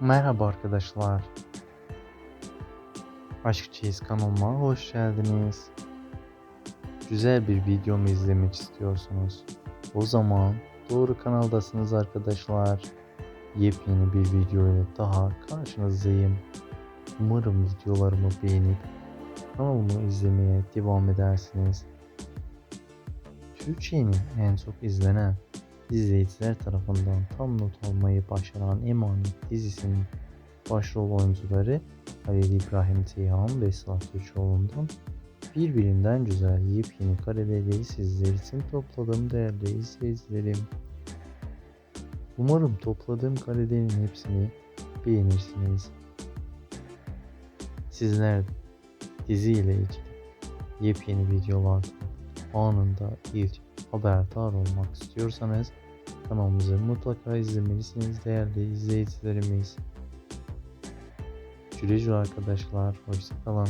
Merhaba arkadaşlar. Aşk Çeyiz kanalıma hoş geldiniz. Güzel bir videomu izlemek istiyorsunuz. O zaman doğru kanaldasınız arkadaşlar. Yepyeni bir video ile daha karşınızdayım. Umarım videolarımı beğenip kanalımı izlemeye devam edersiniz. Türkiye'nin en çok izlenen izleyiciler tarafından tam not almayı başaran Emanet dizisinin başrol oyuncuları Halil İbrahim Ceyhan ve Sıla Türkoğlu'ndan birbirinden güzel yepyeni kareleri sizler için topladım değerli izleyicilerim. Umarım topladığım karelerin hepsini beğenirsiniz. Sizler de dizi ile ilgili yepyeni videolardan anında ilk haberdar olmak istiyorsanız kanalımızı mutlaka izlemelisiniz değerli izleyicilerimiz. Güle güle arkadaşlar. Hoşçakalın.